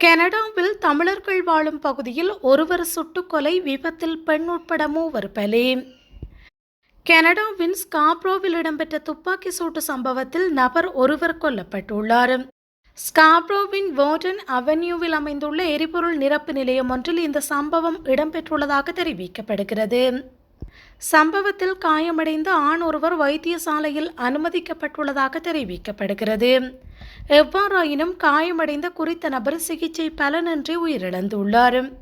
கனடாவில் தமிழர்கள் வாழும் பகுதியில் ஒருவர் சுட்டுக்கொலை விபத்தில் பெண் உட்பட மூவர் பலி. கனடாவின் ஸ்காப்ரோவில் இடம்பெற்ற துப்பாக்கி சூட்டு சம்பவத்தில் நபர் ஒருவர் கொல்லப்பட்டுள்ளார். ஸ்காப்ரோவின் வோர்டன் அவென்யூவில் அமைந்துள்ள எரிபொருள் நிரப்பு நிலையம் ஒன்றில் இந்த சம்பவம் இடம்பெற்றுள்ளதாக தெரிவிக்கப்படுகிறது. சம்பவத்தில் காயமடைந்த ஆண் ஒருவர் வைத்தியசாலையில் அனுமதிக்கப்பட்டுள்ளதாக தெரிவிக்கப்படுகிறது. எவ்வாறாயினும் காயமடைந்த குறித்த நபர் சிகிச்சை பலனின்றி உயிரிழந்துள்ளார்.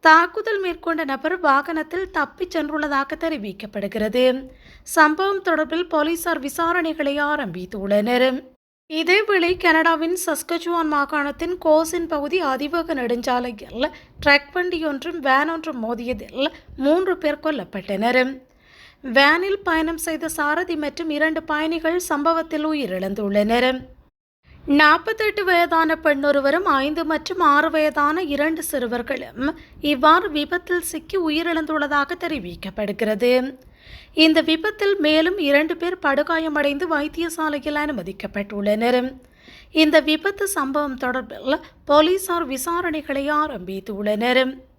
தாக்குதல் மேற்கொண்ட நபர் வாகனத்தில் தப்பிச் சென்றுள்ளதாக தெரிவிக்கப்படுகிறது. சம்பவம் தொடர்பில் போலீசார் விசாரணைகளை ஆரம்பித்துள்ளனர். இதேவேளை கனடாவின் சஸ்கஜுவான் மாகாணத்தின் கோசின் பகுதி அதிவேக நெடுஞ்சாலையில் ட்ரக் வண்டியொன்றும் வேன் ஒன்றும் மோதியதில் மூன்று பேர் கொல்லப்பட்டனர். வேனில் பயணம் செய்த சாரதி மற்றும் இரண்டு பயணிகள் சம்பவத்தில் உயிரிழந்துள்ளனர். நாற்பத்தெட்டு வயதான பெண்ணொருவரும் ஐந்து மற்றும் ஆறு வயதான இரண்டு சிறுவர்களும் இவ்வாறு விபத்தில் சிக்கி உயிரிழந்துள்ளதாக தெரிவிக்கப்படுகிறது. இந்த விபத்தில் மேலும் இரண்டு பேர் படுகாயமடைந்து வைத்தியசாலையில் அனுமதிக்கப்பட்டுள்ளனர். இந்த விபத்து சம்பவம் தொடர்பில் போலீசார் விசாரணைகளை ஆரம்பித்துள்ளனர்.